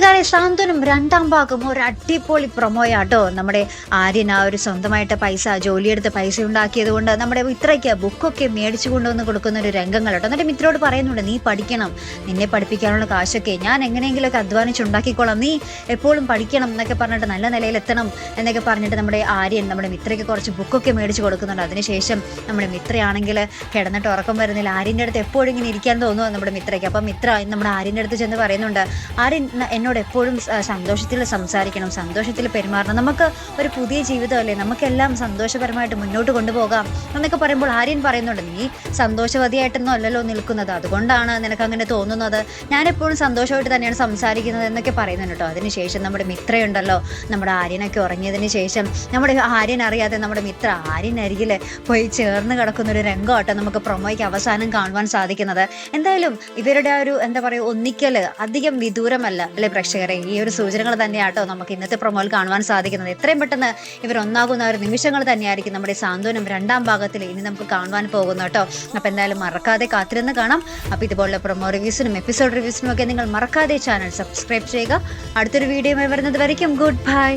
നമ്മുടെ ശാന്തനും രണ്ടാം ഭാഗം ഒരു അടിപൊളി പ്രൊമോയാട്ടോ. നമ്മുടെ ആര്യൻ ആ ഒരു സ്വന്തമായിട്ട് പൈസ ജോലിയെടുത്ത് പൈസ ഉണ്ടാക്കിയത് കൊണ്ട് നമ്മുടെ ഇത്രയ്ക്ക് ബുക്കൊക്കെ മേടിച്ചു കൊണ്ടുവന്ന് കൊടുക്കുന്ന ഒരു രംഗങ്ങൾ കേട്ടോ എന്നിട്ട് മിത്രോട് പറയുന്നുണ്ട് നീ പഠിക്കണം. നിന്നെ പഠിപ്പിക്കാനുള്ള കാശൊക്കെ ഞാൻ എങ്ങനെയെങ്കിലുമൊക്കെ അധ്വാനിച്ചുണ്ടാക്കിക്കോളാം നീ എപ്പോഴും പഠിക്കണം എന്നൊക്കെ പറഞ്ഞിട്ട് നല്ല നിലയിൽ എത്തണം എന്നൊക്കെ പറഞ്ഞിട്ട് നമ്മുടെ ആര്യൻ നമ്മുടെ മിത്രയ്ക്ക് കുറച്ച് ബുക്കൊക്കെ മേടിച്ച് കൊടുക്കുന്നുണ്ട്. അതിനുശേഷം നമ്മുടെ മിത്രയാണെങ്കിൽ കിടന്നിട്ട് ഉറക്കം വരുന്നില്ല. ആര്യന്റെ അടുത്ത് എപ്പോഴും ഇങ്ങനെ ഇരിക്കാൻ തോന്നുന്നു നമ്മുടെ മിത്രയ്ക്ക്. അപ്പം മിത്ര നമ്മുടെ ആര്യന്റെ അടുത്ത് ചെന്ന് പറയുന്നുണ്ട് ആര്യൻ ന- എന്നോട് എപ്പോഴും സന്തോഷത്തിൽ സംസാരിക്കണം സന്തോഷത്തിൽ പെരുമാറണം. നമുക്ക് ഒരു പുതിയ ജീവിതമല്ലേ? നമുക്കെല്ലാം സന്തോഷപരമായിട്ട് മുന്നോട്ട് കൊണ്ടുപോകാം എന്നൊക്കെ പറയുമ്പോൾ ആര്യൻ പറയുന്നുണ്ട് നീ സന്തോഷവതിയായിട്ടൊന്നും അല്ലല്ലോ നിൽക്കുന്നത്. അതുകൊണ്ടാണ് നിനക്ക് അങ്ങനെ തോന്നുന്നത്. ഞാനെപ്പോഴും സന്തോഷമായിട്ട് തന്നെയാണ് സംസാരിക്കുന്നത് എന്നൊക്കെ പറയുന്നുണ്ട് കേട്ടോ. അതിനുശേഷം നമ്മുടെ മിത്രയുണ്ടല്ലോ. നമ്മുടെ ആര്യനൊക്കെ ഉറങ്ങിയതിന് ശേഷം നമ്മുടെ ആര്യൻ അറിയാതെ നമ്മുടെ മിത്ര ആര്യൻ അരികിൽ പോയി ചേർന്ന് കിടക്കുന്ന ഒരു രംഗമാട്ടോ നമുക്ക് പ്രൊമോയ്ക്ക് അവസാനം കാണുവാൻ സാധിക്കുന്നത്. എന്തായാലും ഇവരുടെ ആ ഒരു എന്താ പറയുക ഒന്നിക്കൽ അധികം വിദൂരമല്ല അല്ലെ പ്രേക്ഷകരെ ഈ ഒരു സൂചനകൾ തന്നെയാട്ടോ നമുക്ക് ഇന്നത്തെ പ്രൊമോയിൽ കാണുവാൻ സാധിക്കുന്നത്. എത്രയും പെട്ടെന്ന് ഇവർ ഒന്നാകുന്ന ഒരു നിമിഷങ്ങൾ തന്നെയായിരിക്കും നമ്മുടെ സാന്ത്വനം രണ്ടാം ഭാഗത്തിൽ ഇനി നമുക്ക് കാണുവാൻ പോകുന്നു കേട്ടോ. അപ്പോൾ എന്തായാലും മറക്കാതെ കാത്തിരുന്ന് കാണാം. അപ്പോൾ ഇതുപോലുള്ള പ്രൊമോ റിവ്യൂസിനും എപ്പിസോഡ് റിവ്യൂസിനും ഒക്കെ നിങ്ങൾ മറക്കാതെ ചാനൽ സബ്സ്ക്രൈബ് ചെയ്യുക. അടുത്തൊരു വീഡിയോ വരുന്നത് വരയ്ക്കും. Good bye.